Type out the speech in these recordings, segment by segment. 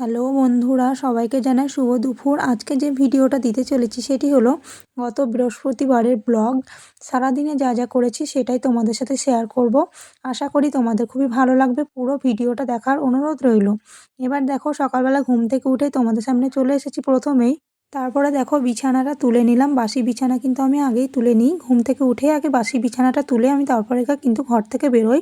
Hello বন্ধুরা, সবাইকে জানাই শুভ দুপুর। আজকে যে ভিডিওটা দিতে চলেছি সেটি হলো গত বৃহস্পতিবারের ব্লগ। সারাদিনে যা যা করেছি সেটাই তোমাদের সাথে শেয়ার করব। আশা করি তোমাদের খুবই ভালো লাগবে পুরো ভিডিওটা দেখার অনুরোধ রইল। এবার দেখো সকালবেলা ঘুম থেকে উঠে তোমাদের সামনে চলে এসেছি প্রথমেই। তারপরে দেখো বিছানাটা তুলে নিলাম। বাসি বিছানা কিন্তু আমি আগেই তুলে নিই। ঘুম থেকে উঠে আগে বাসি বিছানাটা তুলে আমি তারপরে কিন্তু ঘর থেকে বেরোই।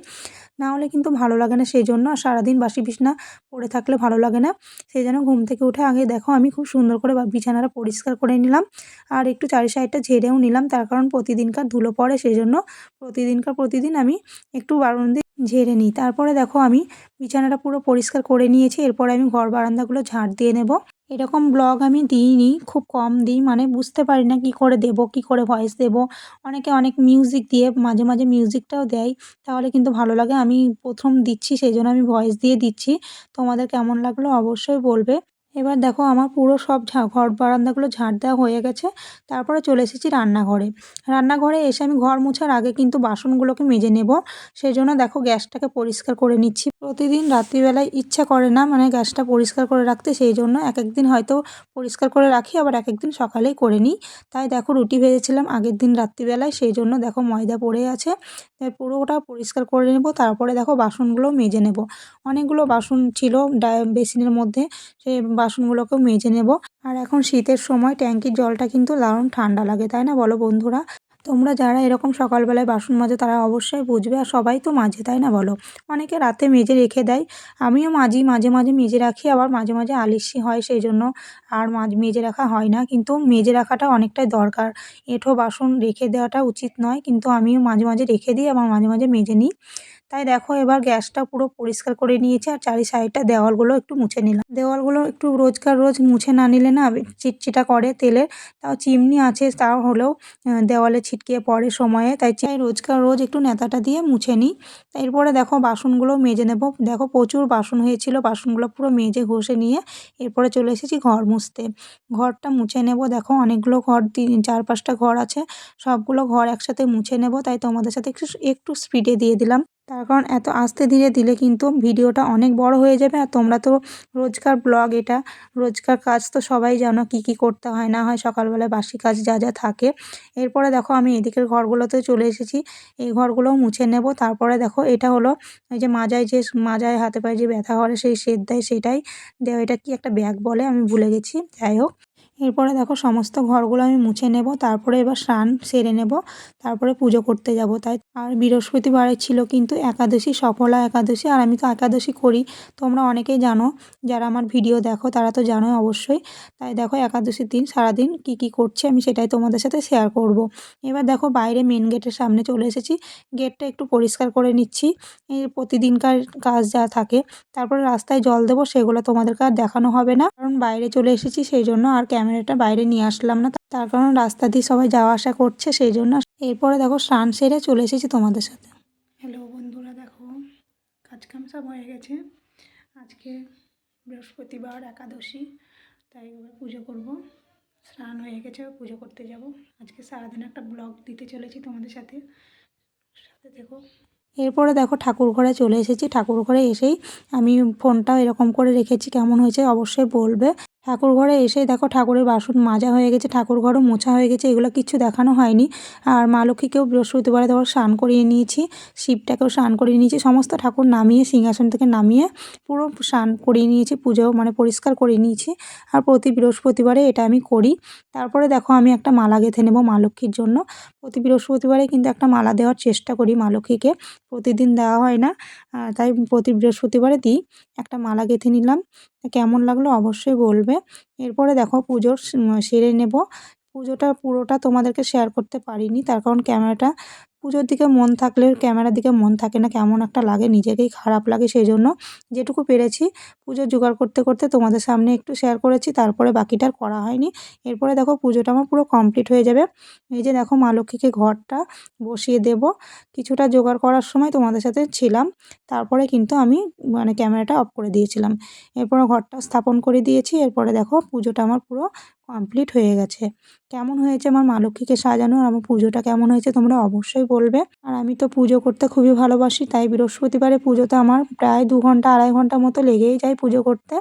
না হলে কিন্তু ভালো লাগে না। সেই জন্য আর সারাদিন বাসি বিছনা পড়ে থাকলে ভালো লাগে না। সেই জন্য ঘুম থেকে উঠে আগে দেখো আমি খুব সুন্দর করে বিছানাটা পরিষ্কার করে নিলাম। আর একটু চারি সাইডটা ঝেড়েও নিলাম। তার কারণ প্রতিদিনকার ধুলো পড়ে, সেই জন্য প্রতিদিনকার প্রতিদিন আমি একটু বারণ দিয়ে ঝেড়ে নিই। তারপরে দেখো আমি বিছানাটা পুরো পরিষ্কার করে নিয়েছি। এরপরে আমি ঘর বারান্দাগুলো ঝাড় দিয়ে নেব। এরকম ব্লগ আমি দিইনি, খুব কম দিই মানে বুঝতে পারি না কি করে দেব, কি করে ভয়েস দেব। অনেকে অনেক মিউজিক দিয়ে মাঝে মাঝে মিউজিকটাও দেয়, তাহলে কিন্তু ভালো লাগে। আমি প্রথম দিচ্ছি, সেই জন্য আমি ভয়েস দিয়ে দিচ্ছি। তোমাদের কেমন লাগল অবশ্যই বলবে। এবার দেখো আমার পুরো সব ঘর বারান্দাগুলো ঝাঁট দেওয়া হয়ে গেছে। তারপরে চলে এসেছি রান্নাঘরে। রান্নাঘরে এসে আমি ঘর মোছার আগে কিন্তু বাসনগুলোকে মেজে নেব। সেই জন্য দেখো গ্যাসটাকে পরিষ্কার করে নিচ্ছি। প্রতিদিন রাত্রিবেলায় ইচ্ছা করে না মানে গ্যাসটা পরিষ্কার করে রাখতে সেই জন্য এক এক দিন হয়তো পরিষ্কার করে রাখি, আবার এক এক দিন সকালেই করে নিই। তাই দেখো রুটি ভেজেছিলাম আগের দিন রাত্রিবেলায় সেই জন্য দেখো ময়দা পড়ে আছে। তাই পুরোটা পরিষ্কার করে নেব, তারপরে দেখো বাসনগুলো মেজে নেব। অনেকগুলো বাসন ছিল বেসিনের মধ্যে। সেই বাসনগুলোকেও মেজে নেব। আর এখন শীতের সময় ট্যাঙ্কির জলটা কিন্তু দারুণ ঠান্ডা লাগে, তাই না বলো বন্ধুরা? তোমরা যারা এরকম সকালবেলায় বাসন মাজো তারা অবশ্যই বুঝবে আর সবাই তো মাজে তাই না বলো? অনেকে রাতে মেজে রেখে দেয়, আমিও মাঝি, মাঝে মাঝে মেজে রাখি, আবার মাঝে মাঝে আলিসি হয় সেই জন্য আর মাঝ মেজে রাখা হয় না। কিন্তু মেজে রাখাটা অনেকটাই দরকার। এঁঠো বাসন রেখে দেওয়াটা উচিত নয়, কিন্তু আমিও মাঝে মাঝে রেখে দিই, আবার মাঝে মাঝে মেজে নিই। তাই দেখো, এবার গ্যাসটা পুরো পরিষ্কার করে নিয়েছি আর চারি সাইডটা দেওয়ালগুলো একটু মুছে নিলাম। দেওয়ালগুলো একটু রোজকার রোজ মুছে না নিলে না চিটচিটা করে তেলের তাও চিমনি আছে, তাও হলেও দেওয়ালে ছিটকে পড়ে সময়ে, তাই চাই রোজকার রোজ একটু নেতাটা দিয়ে মুছে নিই। এরপরে দেখো, বাসনগুলো মেজে নেব। দেখো, প্রচুর বাসন হয়েছিল, বাসনগুলো পুরো মেজে ঘষে নিয়ে এরপরে চলে এসেছি ঘর মুছতে। ঘরটা মুছে নেব। দেখো, অনেকগুলো ঘর চার পাঁচটা ঘর আছে। সবগুলো ঘর একসাথে মুছে নেব। তাই তোমাদের সাথে একটু একটু স্পিডে দিয়ে দিলাম। তার কারণ এত আস্তে ধীরে দিলে কিন্তু ভিডিওটা অনেক বড় হয়ে যাবে। আর তোমরা তো রোজকার ব্লগ এটা, রোজকার কাজ তো সবাই জানো কি কি করতে হয়, না হয় সকালবেলায় বাসি কাজ যা যা থাকে। এরপরে দেখো আমি এদিকের ঘরগুলোতে চলে এসেছি। এই ঘরগুলোও মুছে নেব। তারপরে দেখো এটা হলো এই যে মাজায় যে, মাজায় হাতে পায়ে যে ব্যথা করে, সেই সেদ দেয় সেটাই দেয় এটা কি একটা ব্যাগ বলে আমি ভুলে গেছি। যাই হোক। এরপরে দেখো সমস্ত ঘরগুলো আমি মুছে নেব, তারপরে এবার স্নান সেরে নেব, তারপরে পুজো করতে যাব। তাই আর বৃহস্পতিবারে ছিল কিন্তু একাদশী, সফলা একাদশী, আর আমি তো একাদশী করি। তোমরা অনেকেই জানো, যারা আমার ভিডিও দেখো তারা তো জানোই অবশ্যই। তাই দেখো একাদশীর দিন, সারাদিন কি কি করছি আমি সেটাই তোমাদের সাথে শেয়ার করব। এবার দেখো বাইরে মেন গেটের সামনে চলে এসেছি। গেটটা একটু পরিষ্কার করে নিচ্ছি। প্রতিদিনকার কাজ যা থাকে, তারপরে রাস্তায় জল দেবো, সেগুলো তোমাদেরকে আর দেখানো হবে না। কারণ বাইরে চলে এসেছি, সেই জন্য আর ক্যামেরাটা বাইরে নিয়ে আসলাম না তার কারণ রাস্তা দিয়ে সবাই যাওয়া আসা করছে সেই জন্য এরপরে দেখো স্নান সেরে চলে এসেছি তোমাদের সাথে। হ্যালো বন্ধুরা দেখো কাজকাম সব হয়ে গেছে। আজকে বৃহস্পতিবার একাদশী তাই এবার পুজো করব। স্নান হয়ে গেছে পুজো করতে যাব। আজকে সারাদিন একটা ব্লগ দিতে চলেছি তোমাদের সাথে। সাথে দেখো এরপরে দেখো ঠাকুর ঘরে চলে এসেছি। ঠাকুর ঘরে এসেই আমি ফোনটা এরকম করে রেখেছি কেমন হয়েছে অবশ্যই বলবে। ঠাকুর ঘরে এসেই দেখো ঠাকুরের বাসন মাজা হয়ে গেছে ঠাকুর ঘরও মোছা হয়ে গেছে, এগুলো কিচ্ছু দেখানো হয়নি। আর মা লক্ষ্মীকেও বৃহস্পতিবারে দেখো স্নান করিয়ে নিয়েছি, শিবটাকেও স্নান করিয়ে নিয়েছি, সমস্ত ঠাকুর নামিয়ে, সিংহাসন থেকে নামিয়ে পুরো স্নান করিয়ে নিয়েছি, পুজো মানে পরিষ্কার করিয়ে নিয়েছি। আর প্রতি বৃহস্পতিবারে এটা আমি করি। তারপরে দেখো আমি একটা মালা গেঁথে নেব মা লক্ষ্মীর জন্য। প্রতি বৃহস্পতিবারে কিন্তু একটা মালা দেওয়ার চেষ্টা করি মা লক্ষ্মীকে। প্রতিদিন দেওয়া হয় না তাই প্রতি বৃহস্পতিবারে দিই। একটা মালা গেঁথে নিলাম। কেমন লাগল অবশ্যই বলবে। এরপরে দেখো পুজোর সেরে নেব। পুজোটা পুরোটা তোমাদেরকে শেয়ার করতে পারিনি তার কারণ ক্যামেরাটা পুজোর দিকে মন থাকলে, ক্যামেরার দিকে মন থাকে না, কেমন একটা লাগে, নিজেকেই খারাপ লাগে সেই জন্য যেটুকু পেরেছি পুজো জোগাড় করতে করতে তোমাদের সামনে একটু শেয়ার করেছি, তারপরে বাকিটা আর করা হয়নি। এরপরে দেখো পুজোটা আমার পুরো কমপ্লিট হয়ে যাবে। এই যে দেখো মা লক্ষ্মীকে ঘরটা বসিয়ে দেব। কিছুটা জোগাড় করার সময় তোমাদের সাথে ছিলাম, তারপরে কিন্তু আমি মানে ক্যামেরাটা অফ করে দিয়েছিলাম। এরপরে ঘরটা স্থাপন করে দিয়েছি, এরপরে দেখো পুজোটা আমার পুরো কমপ্লিট হয়ে গেছে। কেমন হয়েছে আমার মা লক্ষ্মীকে সাজানো আর আমার পুজোটা কেমন হয়েছে তোমরা অবশ্যই বলবে। আর আমি তো পুজো করতে খুবই ভালোবাসি, তাই বৃহস্পতিবারে পুজোতে আমার প্রায় দু ঘণ্টা, আড়াই ঘণ্টা মতো লেগেই যায় পুজো করতে।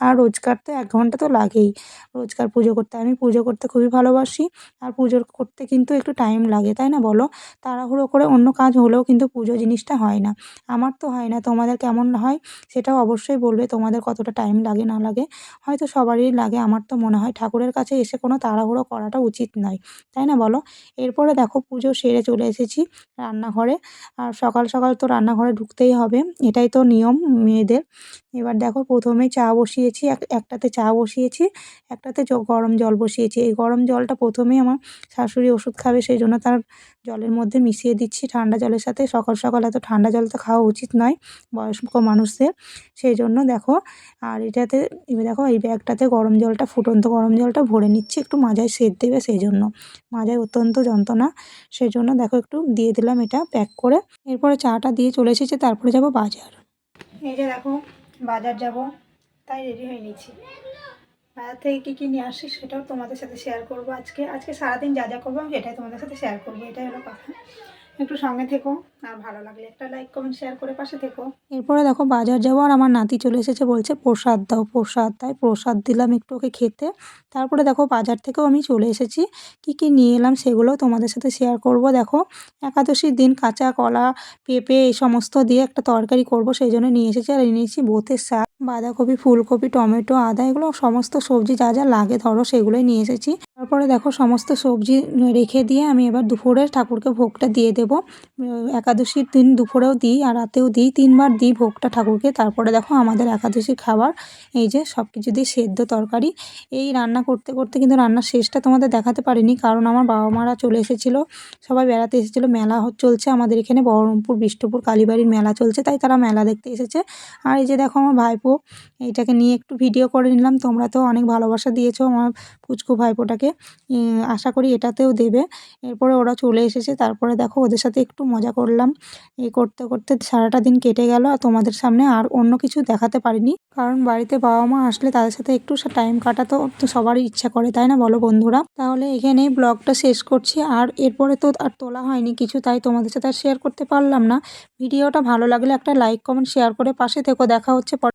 আর রোজকার তো এক ঘণ্টা তো লাগেই রোজকার পুজো করতে। আমি পুজো করতে খুবই ভালোবাসি আর পুজো করতে কিন্তু একটু টাইম লাগে, তাই না বলো? তাড়াহুড়ো করে অন্য কাজ হলেও কিন্তু পুজো জিনিসটা হয় না। আমার তো হয় না, তোমাদের কেমন হয় সেটাও অবশ্যই বলবে, তোমাদের কতটা টাইম লাগে না লাগে। হয়তো সবারই লাগে, আমার তো মনে হয় ঠাকুরের কাছে এসে কোনো তাড়াহুড়ো করাটা উচিত নয়, তাই না বলো? এরপরে দেখো পুজো সেরে চলে এসেছি রান্নাঘরে। আর সকাল সকাল তো রান্নাঘরে ঢুকতেই হবে, এটাই তো নিয়ম মেয়েদের। এবার দেখো প্রথমে চা বসিয়েছি, এক, একটাতে চা বসিয়েছি, একটাতে গরম জল বসিয়েছি। এই গরম জলটা প্রথমেই আমার শাশুড়ি ওষুধ খাবে, সেই জন্য তার জলের মধ্যে মিশিয়ে দিচ্ছি ঠান্ডা জলের সাথে। সকাল সকাল এত ঠান্ডা জল তো খাওয়া উচিত নয় বয়স্ক মানুষদের। সেই জন্য দেখো, আর এটাতে, এবার দেখো এই ব্যাগটাতে গরম জলটা, ফুটন্ত গরম জলটা ভরে নিচ্ছি, একটু মাজায় সেদ দেবে সেই জন্য। মাজায় অত্যন্ত যন্ত্রণা, সেই জন্য দেখো একটু দিয়ে দিলাম এটা প্যাক করে। এরপরে চাটা দিয়ে চলে এসেছে, তারপরে যাব বাজার। এই যে দেখো বাজার যাব, তাই রেডি হয়ে নিয়েছি। বাজার থেকে কী কী নিয়ে আসি সেটাও তোমাদের সাথে শেয়ার করব আজকে। আজকে সারাদিন যা যা করব আমি সেটাই তোমাদের সাথে শেয়ার করব, এটাই হলো কথা। একটু সঙ্গে থেকো, আর ভালো লাগলে একটা লাইক কমেন্ট শেয়ার করে পাশে থেকো। এরপরে দেখো, বাজার যাব আর আমার নাতি চলে এসেছে, বলছে, প্রসাদ দাও, প্রসাদ। তাই প্রসাদ দিলাম একটু ওকে খেতে। তারপরে দেখো, বাজার থেকেও আমি চলে এসেছি। কি কি নিয়ে এলাম সেগুলো তোমাদের সাথে শেয়ার করব। দেখো, একাদশীর দিন কাঁচা কলা, পেঁপে, এই সমস্ত দিয়ে একটা তরকারি করব, সেই জন্য নিয়ে এসেছি। আর এনেছি বোতের শাক, বাঁধাকপি, ফুলকপি, টমেটো, আদা, এগুলো সমস্ত সবজি যা যা লাগে ধরো, সেগুলোই নিয়ে এসেছি। তারপরে দেখো সমস্ত সবজি রেখে দিয়ে আমি এবার দুপুরে ঠাকুরকে ভোগটা দিয়ে দেবো। একাদশীর দিন দুপুরেও দিই আর রাতেও দিই। তিনবার দিই ভোগটা ঠাকুরকে। তারপরে দেখো আমাদের একাদশীর খাবার, এই যে সব কিছু দিয়ে সেদ্ধ তরকারি। এই রান্না করতে করতে কিন্তু রান্নার শেষটা তোমাদের দেখাতে পারিনি কারণ আমার বাবা মারা চলে এসেছিল। সবাই বেড়াতে এসেছিল। মেলা চলছে আমাদের এখানে। বহরমপুর, বিষ্ণুপুর, কালীবাড়ির মেলা চলছে। তাই তারা মেলা দেখতে এসেছে। আর এই যে দেখো আমার ভাইপো, এইটাকে নিয়ে একটু ভিডিও করে নিলাম। তোমরা তো অনেক ভালোবাসা দিয়েছ আমার পুচকু ভাইপোটাকে। আশা করি এটাতেও দেবে। এরপরে ওরা চলে এসেছে, তারপরে দেখো ওদের সাথে একটু মজা করলাম। এই করতে করতে সারাটা দিন কেটে গেল আর তোমাদের সামনে আর অন্য কিছু দেখাতে পারিনি। কারণ বাড়িতে বাবা মা আসলে তাদের সাথে একটু টাইম কাটাতো, তো সবারই ইচ্ছা করে, তাই না বলো বন্ধুরা? তাহলে এখানেই ব্লগটা শেষ করছি। আর এরপরে তো আর তোলা হয়নি কিছু, তাই তোমাদের সাথে আর শেয়ার করতে পারলাম না। ভিডিওটা ভালো লাগলে একটা লাইক কমেন্ট শেয়ার করে পাশে থেকো। দেখা হচ্ছে